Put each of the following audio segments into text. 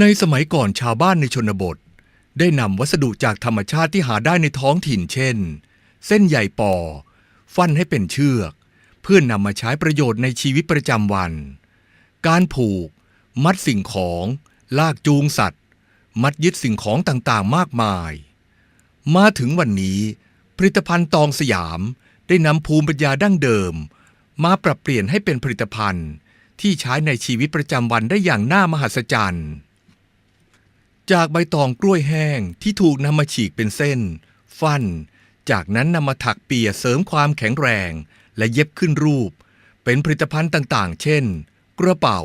ในสมัยก่อนชาวบ้านในชนบท ได้นำวัสดุจากธรรมชาติที่หาได้ในท้องถิ่นเช่น เส้นใยปอ ฟันให้เป็นเชือก เพื่อนนำมาใช้ประโยชน์ในชีวิตประจำวัน การผูก มัดสิ่งของ ลากจูงสัตว์ มัดยึดสิ่งของต่างๆ มากมาย มาถึงวันนี้ ผลิตภัณฑ์ตองสยามได้นำภูมิปัญญาดั้งเดิม มาปรับเปลี่ยนให้เป็นผลิตภัณฑ์ ที่ใช้ในชีวิตประจำวันได้อย่างน่ามหัศจรรย์ จากใบตองกล้วยแห้งที่ถูกนำมาฉีกเป็นเส้น ฟัน จากนั้นนำมาถักเปียเสริมความแข็งแรง และเย็บขึ้นรูป เป็นผลิตภัณฑ์ต่างๆ เช่น กระเป๋า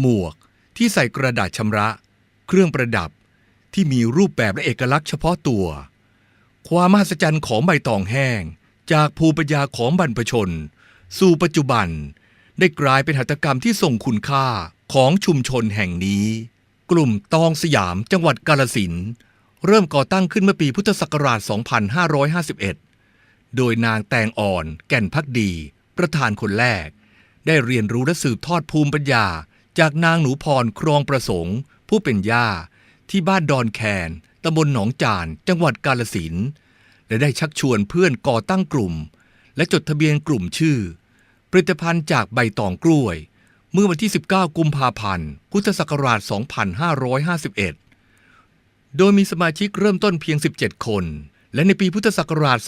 หมวก ที่ใส่กระดาษชำระ เครื่องประดับที่มีรูปแบบและเอกลักษณ์เฉพาะตัว ความมหัศจรรย์ของใบตองแห้ง จากภูมิปัญญาของบรรพชน สู่ปัจจุบัน ได้กลายเป็นหัตถกรรมที่ทรงคุณค่าของชุมชนแห่งนี้ กลุ่มตองสยามจังหวัดกาลสินเริ่มก่อตั้งขึ้นเมื่อปีพุทธศักราช 2551 โดยนางแตงอ่อนแก่นพักดี ประธานคนแรก ได้เรียนรู้และสืบทอดภูมิปัญญา จากนางหนูพรครองประสงค์ ผู้เป็นย่า ที่บ้านดอนแคนตำบลหนองจาน จังหวัดกาลสินและได้ชักชวนเพื่อนก่อตั้งกลุ่ม และจดทะเบียนกลุ่มชื่อ ผลิตภัณฑ์จากใบตองกล้วย เมื่อวันที่ 19 กุมภาพันธ์ พุทธศักราช 2551 โดยมีสมาชิกเริ่มต้นเพียง 17 คน และในปีพุทธศักราช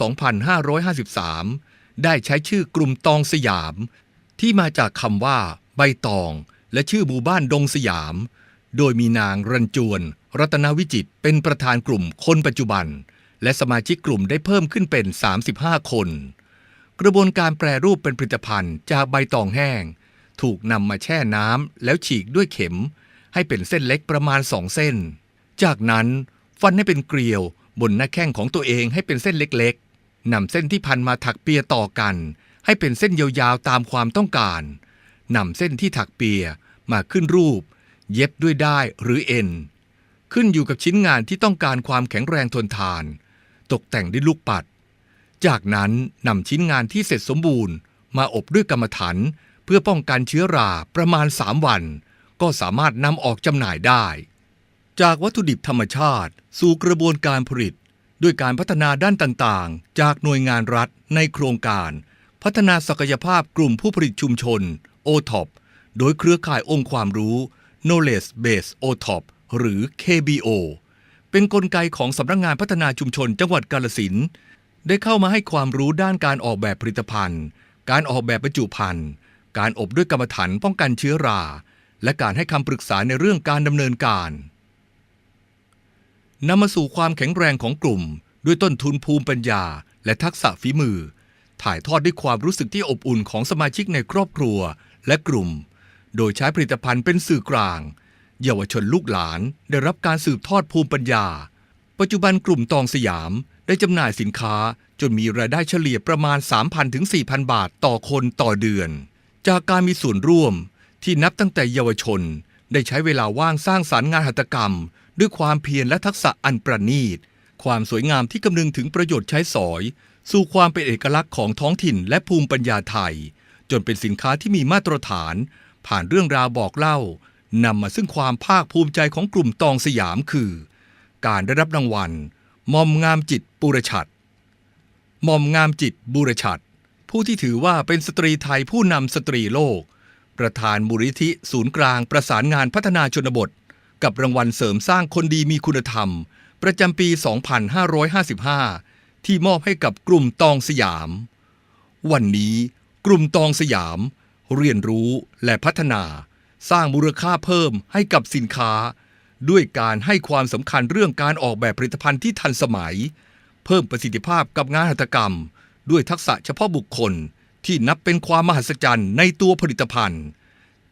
2553 ได้ใช้ชื่อกลุ่มตองสยาม ที่มาจากคำว่า ใบตอง และชื่อหมู่บ้านดงสยาม โดยมีนางรันจวน รัตนวิจิตเป็นประธานกลุ่มคนปัจจุบัน และสมาชิกกลุ่มได้เพิ่มขึ้นเป็น 35 คน กระบวนการแปรรูปเป็นผลิตภัณฑ์จากใบตองแห้ง ถูกนำมาแช่น้ำแล้วฉีกด้วยเข็ม ให้เป็นเส้นเล็กประมาณ2เส้น จากนั้นฟันให้เป็นเกลียว บนหน้าแข้งของตัวเองให้เป็นเส้นเล็กๆนำเส้นที่พันมาถักเปียต่อกัน ให้เป็นเส้นยาวๆตามความต้องการนำเส้นที่ถักเปียมาขึ้นรูป เย็บด้วยได้หรือเอ็น ขึ้นอยู่กับชิ้นงานที่ต้องการความแข็งแรงทนทาน ตกแต่งด้วยลูกปัด จากนั้นนำชิ้นงานที่เสร็จสมบูรณ์ มาอบด้วยกรรมฐาน เพื่อป้องกันเชื้อราประมาณ 3 วัน ก็สามารถนำออกจำหน่ายได้ จากวัตถุดิบธรรมชาติ สู่กระบวนการผลิต ด้วยการพัฒนาด้านต่างๆ จากหน่วยงานรัฐในโครงการ พัฒนาศักยภาพกลุ่มผู้ผลิตชุมชน OTOP โดยเครือข่ายองค์ความรู้ Knowledge Base OTOP หรือ KBO เป็นนกลไกของสำนักงงานพัฒนาชุมชนจังหวัดกาลสินได้เข้ามาให้ความรู้ด้านการออกแบบผลิตภัณฑ์ การออกแบบบรรจุภัณฑ์ การอบด้วยกรรมฐานป้องกันเชื้อรา และการให้คำปรึกษาในเรื่องการดำเนินการนำมาสู่ความแข็งแรงของกลุ่ม ด้วยต้นทุนภูมิปัญญา และทักษะฝีมือ ถ่ายทอดด้วยความรู้สึกที่อบอุ่นของสมาชิกในครอบครัวและกลุ่ม โดยใช้ผลิตภัณฑ์เป็นสื่อกลาง เยาวชนลูกหลานได้รับการสืบทอดภูมิปัญญา ปัจจุบันกลุ่มตองสยามได้จำหน่ายสินค้าจนมีรายได้เฉลี่ยประมาณ 3,000ถึง4,000 บาทต่อคนต่อเดือน จากการมีส่วนร่วมที่นับตั้งแต่เยาวชน ได้ใช้เวลาว่างสร้างสารรค์งานหัตถกรรม ด้วยความเพียรและทักษะอันประณีต ความสวยงามที่คำนึงถึงประโยชน์ใช้สอย สู่ความเป็นเอกลักษณ์ของท้องถิ่นและภูมิปัญญาไทย จนเป็นสินค้าที่มีมาตรฐาน ผ่านเรื่องราวบอกเล่านำมาซึ่งความภาคภูมิใจของกลุ่มตองสยามคือ การได้รับรางวัลมอมงามจิตปุรชัดมอมงามจิตบุรชัด ผู้ที่ถือว่าเป็นสตรีไทยผู้นำสตรีโลก ประธานมูลนิธิศูนย์กลางประสานงานพัฒนาชนบท กับรางวัลเสริมสร้างคนดีมีคุณธรรม ประจำปี 2555 ที่มอบให้กับกลุ่มตองสยาม วันนี้กลุ่มตองสยาม เรียนรู้และพัฒนา สร้างมูลค่าเพิ่มให้กับสินค้า ด้วยการให้ความสำคัญเรื่องการออกแบบผลิตภัณฑ์ที่ทันสมัย เพิ่มประสิทธิภาพกับงานหัตถกรรม ด้วยทักษะเฉพาะบุคคลที่นับเป็นความมหัศจรรย์ในตัวผลิตภัณฑ์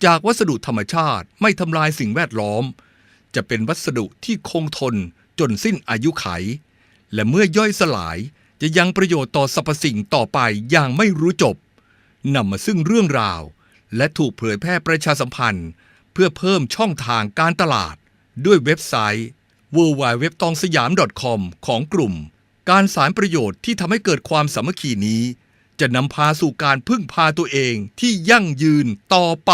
จากวัสดุธรรมชาติไม่ทำลายสิ่งแวดล้อม จะเป็นวัสดุที่คงทนจนสิ้นอายุไข และเมื่อย่อยสลายจะยังประโยชน์ต่อสรรพสิ่งต่อไปอย่างไม่รู้จบนำมาซึ่งเรื่องราว และถูกเผยแพร่ประชาสัมพันธ์ เพื่อเพิ่มช่องทางการตลาด ด้วยเว็บไซต์ w w w t o n g s y a m c o m ของกลุ่ม การสารประโยชน์ที่ทำให้เกิดความสามัคคีนี้ จะนำพาสู่การพึ่งพาตัวเองที่ยั่งยืนต่อไป